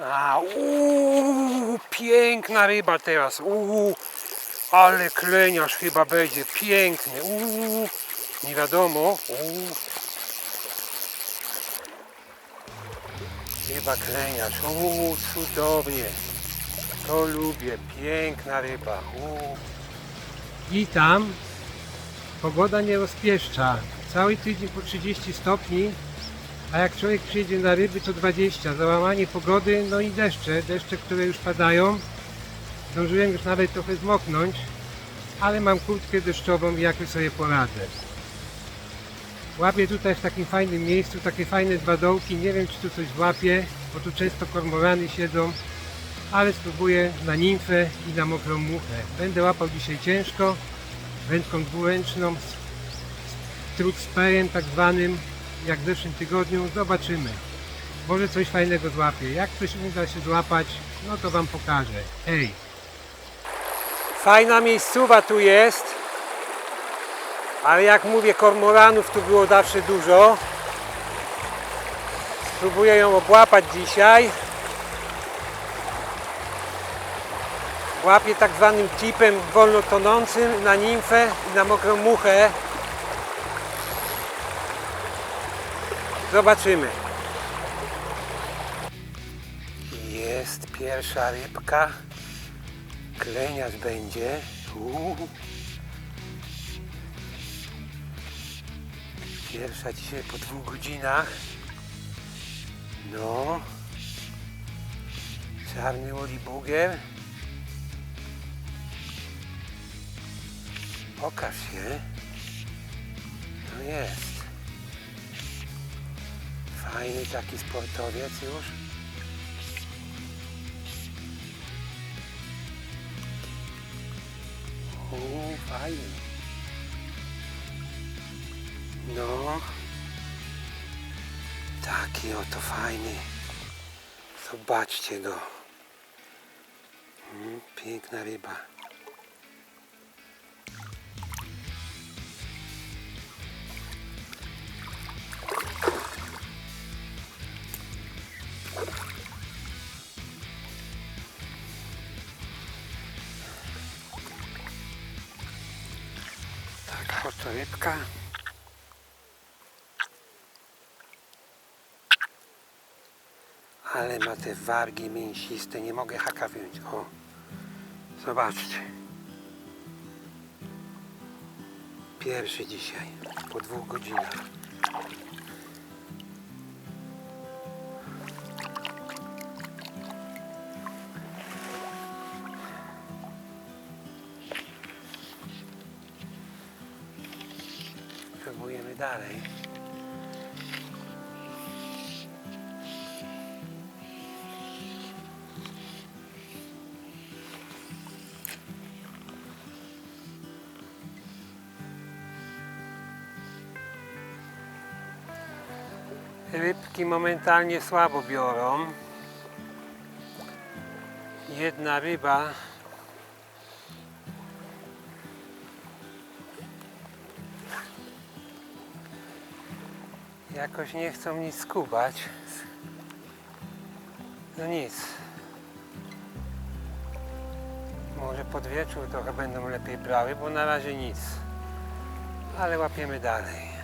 A, uuu, piękna ryba teraz. Uuu, ale kleniarz chyba będzie. Pięknie. Uuu, nie wiadomo. Uuu. Chyba kleniarz. Uuu, cudownie. To lubię. Piękna ryba. Uuu. I tam pogoda nie rozpieszcza. Cały tydzień po 30 stopni, a jak człowiek przyjedzie na ryby to 20. Załamanie pogody, no i deszcze, deszcze, które już padają. Zdążyłem już nawet trochę zmoknąć, ale mam kurtkę deszczową i jakoś sobie poradzę. Łapię tutaj w takim fajnym miejscu, takie fajne dwa dołki. Nie wiem, czy tu coś złapię, bo tu często kormorany siedzą, ale spróbuję na nimfę i na mokrą muchę. Będę łapał dzisiaj ciężko, wędką dwuręczną, z trud sperem tak zwanym, jak w zeszłym tygodniu. Zobaczymy. Może coś fajnego złapię. Jak coś uda się złapać, no to Wam pokażę. Hej! Fajna miejscowa tu jest. Ale jak mówię, kormoranów tu było zawsze dużo. Spróbuję ją obłapać dzisiaj. Łapię tak zwanym tipem wolno tonącym na nimfę i na mokrą muchę. Zobaczymy. Jest pierwsza rybka. Kleniarz będzie. Uuu. Pierwsza dzisiaj po dwóch godzinach. No. Czarny olibuger. Pokaż się. No jest. Fajny taki sportowiec już. Uuu, fajny. No. Taki oto fajny. Zobaczcie go. Mm, piękna ryba. Rybka. Ale ma te wargi mięsiste, nie mogę haka wyjąć. O, zobaczcie. Pierwszy dzisiaj, po dwóch godzinach. Dalej. Rybki momentalnie słabo biorą. Jedna ryba jakoś nie chcą nic skubać. No nic. Może pod wieczór trochę będą lepiej brały, bo na razie nic. Ale łapiemy dalej.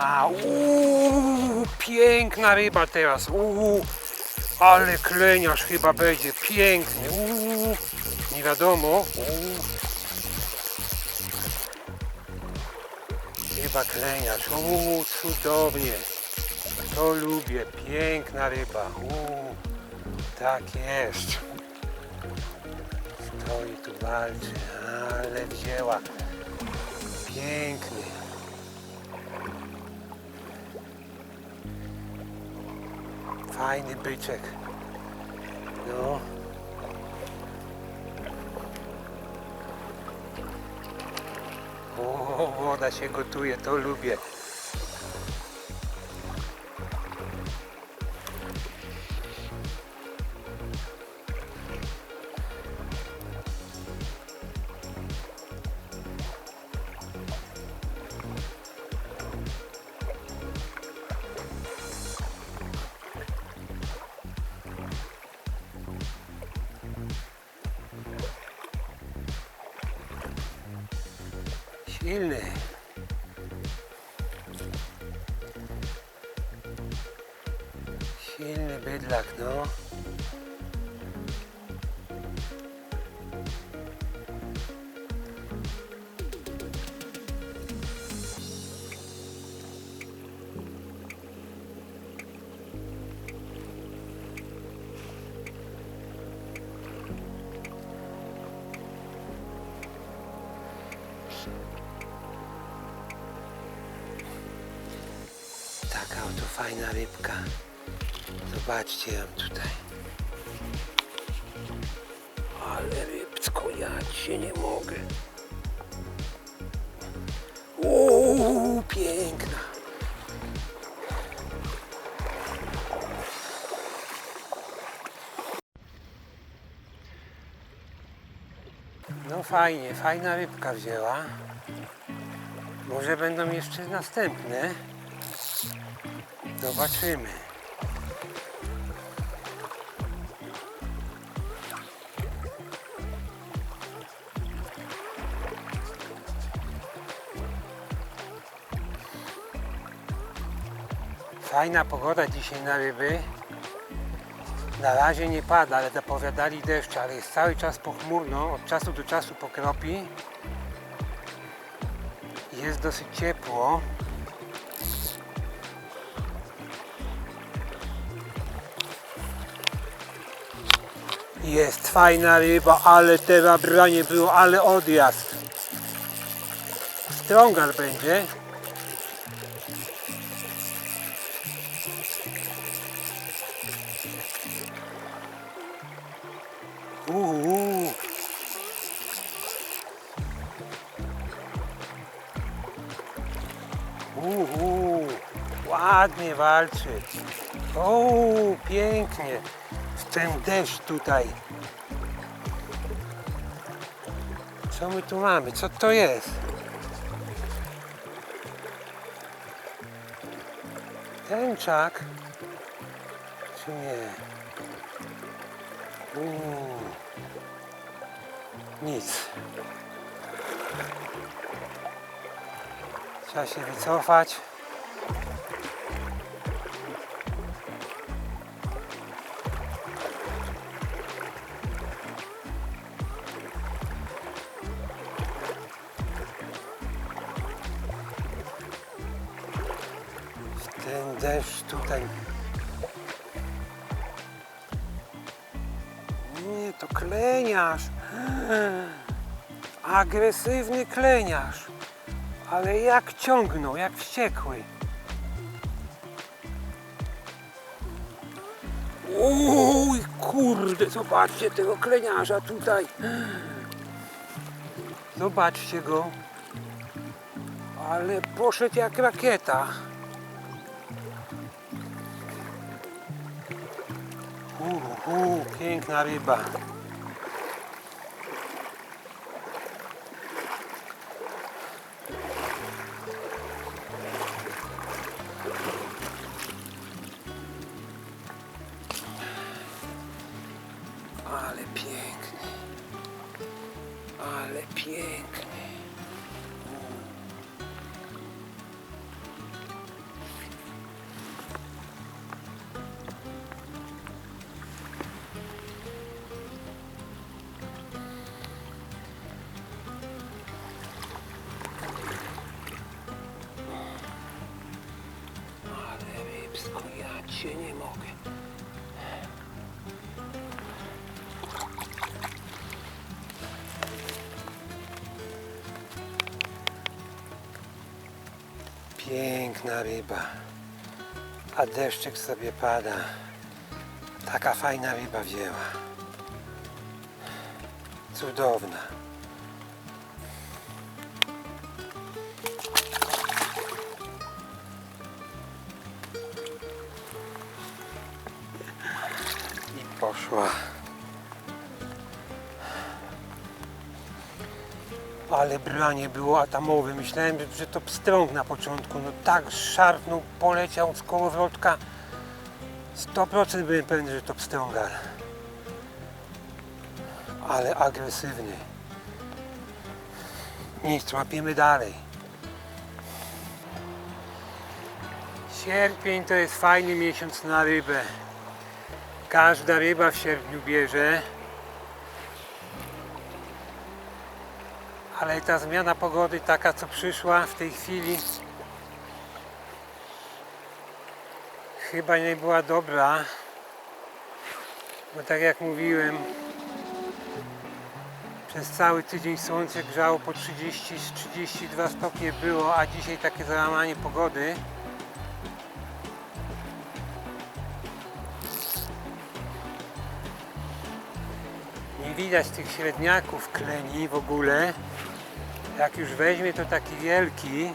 A, uuu, piękna ryba teraz. Uuu, ale kleniarz chyba będzie. Pięknie. Uuu, nie wiadomo. Uuu. Chyba kleniarz. Uuu, cudownie. To lubię, piękna ryba. Uuu, tak jest. Stoi tu, walczy, ale wzięła. Piękny. Fajny byczek. No. O, woda się gotuje, to lubię. Taka oto fajna rybka. Zobaczcie ją tutaj. Ale rybcko, ja cię nie mogę. Uuu, piękna. No fajnie, fajna rybka wzięła. Może będą jeszcze następne. Zobaczymy. Fajna pogoda dzisiaj na ryby. Na razie nie pada, ale zapowiadali deszcz, ale jest cały czas pochmurno, od czasu do czasu pokropi. Jest dosyć ciepło. Jest fajna ryba, ale teraz branie było, ale odjazd. Strągar będzie. Uuu. Ładnie walczy. O, pięknie. W ten deszcz tutaj. Co my tu mamy? Co to jest? Tęczak? Czy nie? Uuu. Nic. Trzeba się wycofać. Ten deszcz tutaj. Nie, to kleniarz. Agresywny kleniarz. Ale jak ciągnął, jak wściekły. Uj, kurde, zobaczcie tego kleniarza tutaj. Zobaczcie go. Ale poszedł jak rakieta. Uhu, piękna ryba. Piękna ryba. A deszczyk sobie pada. Taka fajna ryba wzięła. Cudowna. I poszła. Ale branie było atomowe. Myślałem, że- to pstrąg na początku. No tak szarpnął, poleciał z kołowrotka. 100% byłem pewny, że to pstrągar. Ale agresywny. Nic, łapiemy dalej. Sierpień to jest fajny miesiąc na rybę. Każda ryba w sierpniu bierze. Ale ta zmiana pogody taka co przyszła w tej chwili chyba nie była dobra. Bo tak jak mówiłem przez cały tydzień słońce grzało po 30-32 stopnie było, a dzisiaj takie załamanie pogody. Nie widać tych średniaków kleni w ogóle. Jak już weźmie to taki wielki.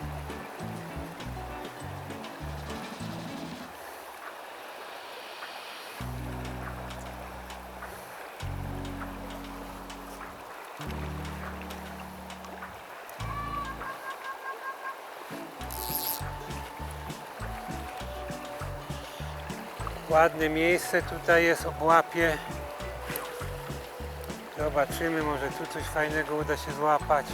Ładne miejsce tutaj jest ob łapie. Zobaczymy, może tu coś fajnego uda się złapać.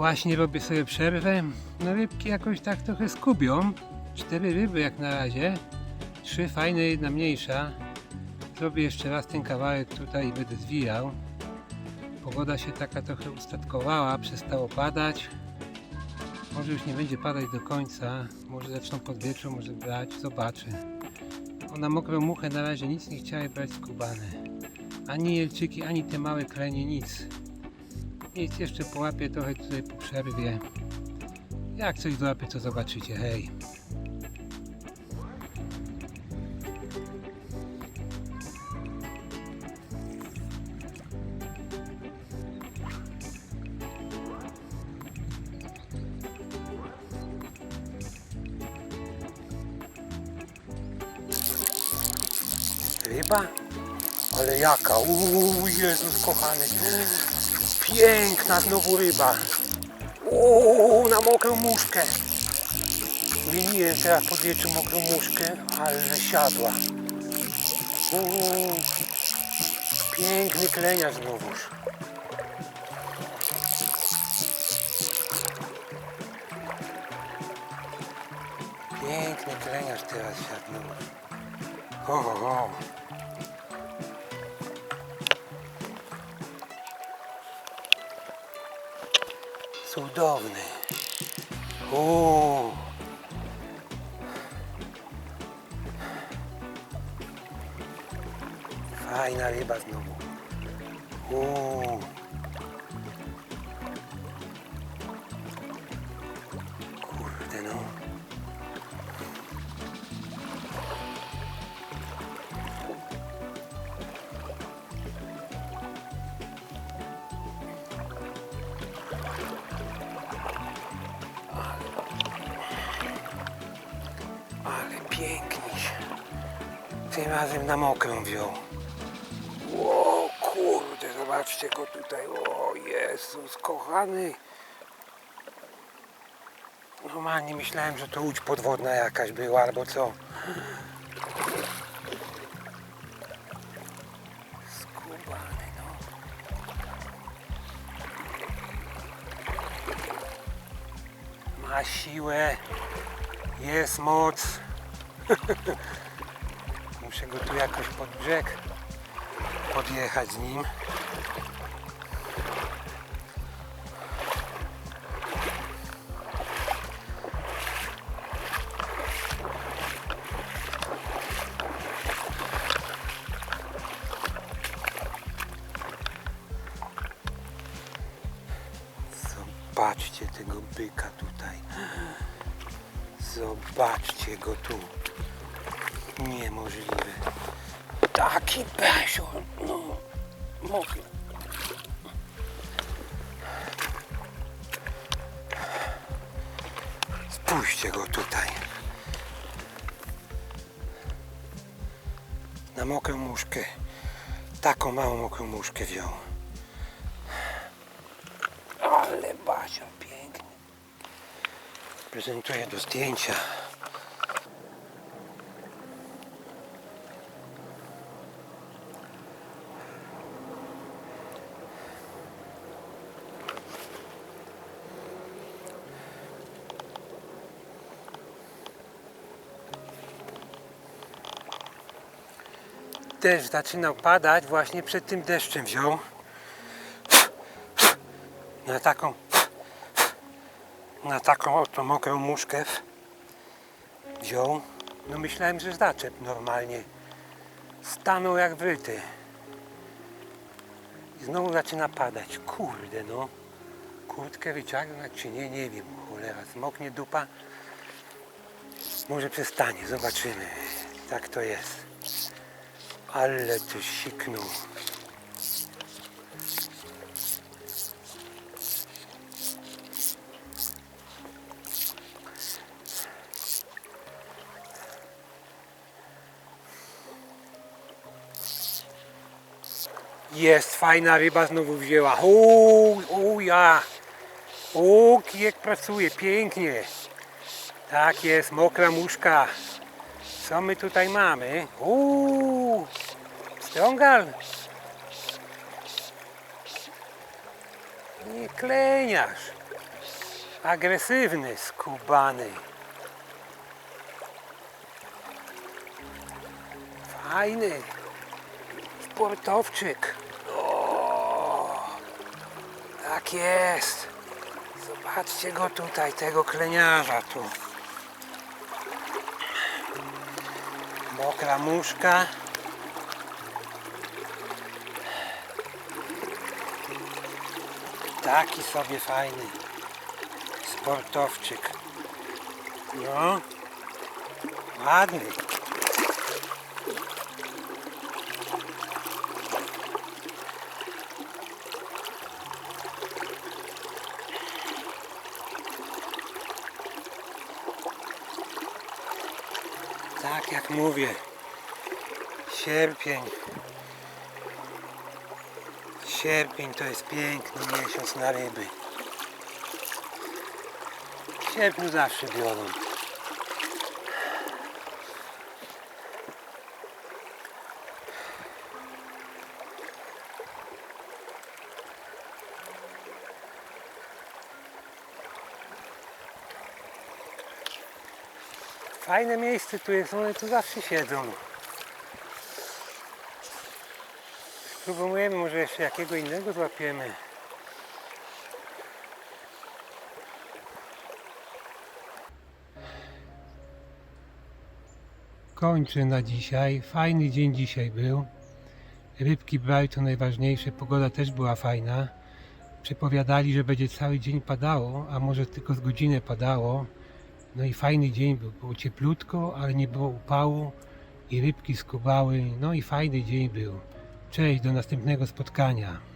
Właśnie robię sobie przerwę. No rybki jakoś tak trochę skubią. Cztery ryby jak na razie. Trzy fajne, jedna mniejsza. Zrobię jeszcze raz ten kawałek tutaj i będę zwijał. Pogoda się taka trochę ustatkowała, przestało padać. Może już nie będzie padać do końca. Może zaczną pod wieczór, może brać, zobaczę. Ona mokrą muchę na razie nic nie chciały brać skubane. Ani jelczyki, ani te małe klenie, nic. Nic jeszcze połapię trochę tutaj po przerwie. Jak coś złapię, to zobaczycie, hej. Ryba? Ale jaka? Uuu, Jezus kochany. Piękna znowu ryba. Uuu, na mokrą muszkę. Zmieniłem teraz pod wieczór mokrą muszkę, ale siadła. Uuu, piękny kleniarz znowuż. Piękny kleniarz teraz siadł. Ho, ho, ho. Cudowny. Uuu. Fajna ryba znowu. Uuu. Na mokrą wziął. O kurde, zobaczcie go tutaj. O Jezus, kochany. Normalnie myślałem, że to łódź podwodna jakaś była, albo co. Skubany, no. Ma siłę, jest moc. Muszę go tu jakoś pod brzeg podjechać z nim. Zobaczcie tego byka tutaj. Zobaczcie go tu. Niemożliwe. Taki besio. No, mogę. Spójrzcie go tutaj. Na mokrą muszkę. Taką małą mokrą muszkę wziął. Ale Basio, piękny. Prezentuję do zdjęcia. Deszcz zaczynał padać, właśnie przed tym deszczem wziął. Na taką na taką oto mokrą muszkę wziął. No myślałem, że zaczep normalnie. Stanął jak wryty. I znowu zaczyna padać. Kurde no. Kurtkę wyciągnąć czy nie, nie wiem. Cholera, zmoknie dupa. Może przestanie, zobaczymy. Tak to jest. Ale to siknął. Jest, fajna ryba znowu wzięła. Uuu, ja. Uuu, kijek pracuje, pięknie. Tak jest, mokra muszka. Co my tutaj mamy? Uuu, strągal. Nie kleniarz. Agresywny, skubany. Fajny. Sportowczyk. O, tak jest. Zobaczcie go tutaj, tego kleniarza tu. Mokra muszka. Taki sobie fajny sportowczyk. No, ładny. Tak jak mówię, sierpień. Sierpień to jest piękny miesiąc na ryby. W sierpniu zawsze biorą. Fajne miejsce tu jest, one tu zawsze siedzą. Spróbujemy, może jeszcze jakiego innego złapiemy. Kończę na dzisiaj. Fajny dzień dzisiaj był. Rybki brali to najważniejsze. Pogoda też była fajna. Przepowiadali, że będzie cały dzień padało, a może tylko z godzinę padało. No i fajny dzień był. Było cieplutko, ale nie było upału i rybki skubały. No i fajny dzień był. Cześć, do następnego spotkania.